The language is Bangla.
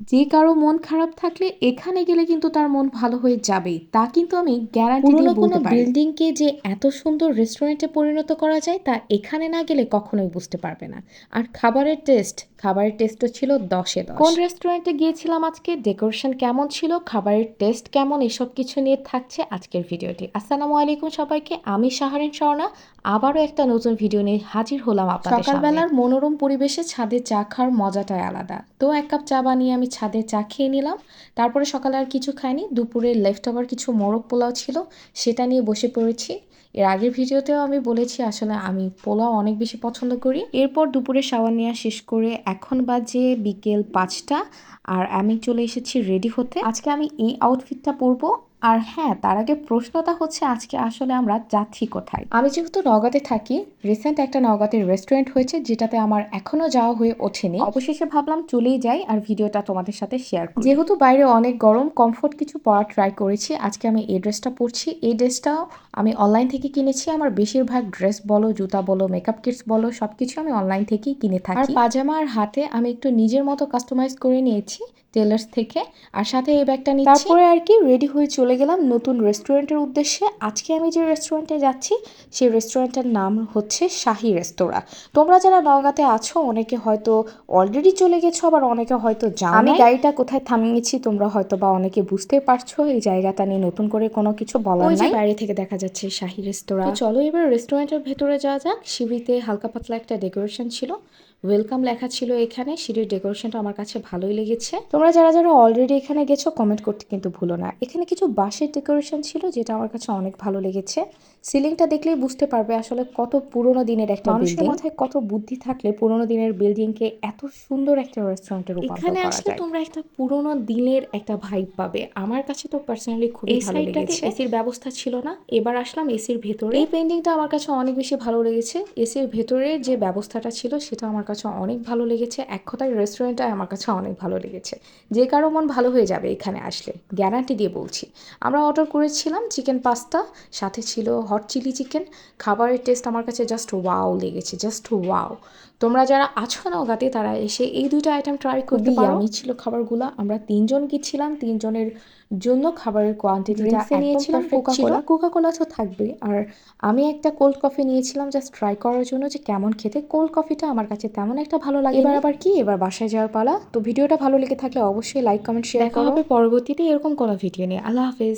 যে কারও মন খারাপ থাকলে এখানে গেলে কিন্তু তার মন ভালো হয়ে যাবেই। তা কিন্তু আমি গ্যারান্টি দিয়ে বলতে পারি। বিল্ডিংকে যে এত সুন্দর রেস্টুরেন্টে পরিণত করা যায় তা এখানে না গেলে কখনোই বুঝতে পারবে না। আর খাবারের টেস্ট খাবারের টেস্টও ছিল দশে দশ। কোন রেস্টুরেন্টে গিয়েছিলাম আজকে? ডেকোরেশন কেমন ছিল? খাবারের টেস্ট কেমন? এসব কিছু নিয়ে থাকছে আজকের ভিডিওটি আসসালামু আলাইকুম সবাইকে আমি শাহরিন স্বর্ণা আবারও একটা নতুন ভিডিও নিয়ে হাজির হলাম আপনাদের সকালবেলার মনোরম পরিবেশে ছাদে চা খাওয়ার মজাটাই আলাদা। তো এক কাপ চা বানিয়ে আমি ছাদে চা খেয়ে নিলাম। তারপরে সকালে আর কিছু খাইনি। দুপুরে লেফট ওভার কিছু মোরগ পোলাও ছিল, সেটা নিয়ে বসে পড়েছি। এর আগের ভিডিওতেও আমি বলেছি, আসলে আমি পোলাও অনেক বেশি পছন্দ করি। এরপর দুপুরে সাবান নেওয়া শেষ করে এখন বাজে বিকেল পাঁচটা, আর আমি চলে এসেছি রেডি হতে। আজকে আমি এই আউটফিটটা পরবো। আর হ্যাঁ তার আগে প্রশ্নটা হচ্ছে আজকে আসলে আমরা যাচ্ছি কোথায়? আমি যেহেতু নগাতে থাকি রিসেন্ট একটা নগাতের রেস্টুরেন্ট হয়েছে যেটাতে আমার এখনও যাওয়া হয়ে ওঠেনি। অবশেষে ভাবলাম চলেই যাই আর ভিডিওটা তোমাদের সাথে শেয়ার করি। যেহেতু বাইরে অনেক গরম কমফোর্ট কিছু পরা ট্রাই করেছি। আজকে আমি এই ড্রেসটা পরছি। এই ড্রেসটাও আমি অনলাইন থেকে কিনেছি। আমার বেশিরভাগ ড্রেস বলো, জুতা বলো মেকআপ কিটস বলো, সবকিছু আমি অনলাইন থেকেই কিনে থাকি। আর পাজামা আর হাতে আমি একটু নিজের মতো কাস্টমাইজ করে নিয়েছি টেলার্স থেকে। আর সাথে এই ব্যাগটা নিচ্ছি। তারপরে আর কি রেডি হয়ে চলে গেলাম নতুন রেস্টুরেন্টের উদ্দেশ্যে। আজকে আমি যে রেস্টুরেন্টে যাচ্ছি সেই রেস্টুরেন্টের নাম হচ্ছে শাহি রেস্তোরাঁ। তোমরা যারা নওগাঁতে আছো অনেকে হয়তো অলরেডি চলে গেছো আবার অনেকে হয়তো যাও আমি গাড়িটা কোথায় থামিয়েছি তোমরা হয়তো বা অনেকে বুঝতে পারছ। এই জায়গাটা নিয়ে নতুন করে কোনো কিছু বলার নাই। বাইরে থেকে দেখা যাচ্ছে শাহি রেস্তোরাঁ। চলো এবার রেস্টুরেন্টের ভেতরে যাওয়া যাক। সিঁড়িতে হালকা পাতলা একটা ডেকোরেশন ছিল। ওয়েলকাম লেখা ছিল এখানে। সিঁড়ির ডেকোরেশনটা আমার কাছে ভালোই লেগেছে। তোমরা যারা যারা অলরেডি এখানে গেছো কমেন্ট করতে কিন্তু ভুলো না। এখানে কিছু বাঁশের ডেকোরেশন ছিল যেটা আমার কাছে অনেক ভালো লেগেছে। সিলিংটা দেখলেই বুঝতে পারবে আসলে কত পুরনো দিনের একটা মানুষের মাথায় কত বুদ্ধি থাকলে পুরনো দিনের বিল্ডিং কে এত সুন্দর একটা রেস্টুরেন্টের এখানে আসলে তোমরা একটা পুরনো দিনের একটা ভাইব পাবে। আমার কাছে তো পার্সোনালি খুবই ভালো লেগেছে। এসির ব্যবস্থা ছিল না। এবার আসলাম এসির ভেতরে। এই পেন্টিংটা আমার কাছে অনেক বেশি ভালো লেগেছে। এসির ভেতরে যে ব্যবস্থাটা ছিল সেটা আমার কাছে অনেক ভালো লেগেছে। এক কথায় রেস্টুরেন্টটা আমার কাছে অনেক ভালো লেগেছে। যে কারও মন ভালো হয়ে যাবে এখানে আসলে। গ্যারান্টি দিয়ে বলছি। আমরা অর্ডার করেছিলাম চিকেন পাস্তা সাথে ছিল হট চিলি চিকেন খাবারের টেস্ট আমার কাছে জাস্ট ওয়াও লেগেছে জাস্ট ওয়াও তোমরা যারা আছো না ওগাতে তারা এসে এই দুইটা আইটেম ট্রাই করতে পারো। ছিল খাবারগুলো। আমরা তিনজন গিয়েছিলাম তিনজনের জন্য খাবারের কোয়ান্টিটিটা নিয়েছিলাম কোকা কোলা কোকা কোলা তো থাকবেই। আর আমি একটা কোল্ড কফি নিয়েছিলাম জাস্ট ট্রাই করার জন্য যে কেমন খেতে। কোল্ড কফিটা আমার কাছে তেমন একটা ভালো লাগে এবার আবার কি? এবার বাসায় যাওয়ার পালা। তো ভিডিওটা ভালো লেগে থাকলে অবশ্যই লাইক কমেন্ট শেয়ার করা। হবে পরবর্তীতে এরকম কোনো ভিডিও নিয়ে। আল্লাহ হাফেজ।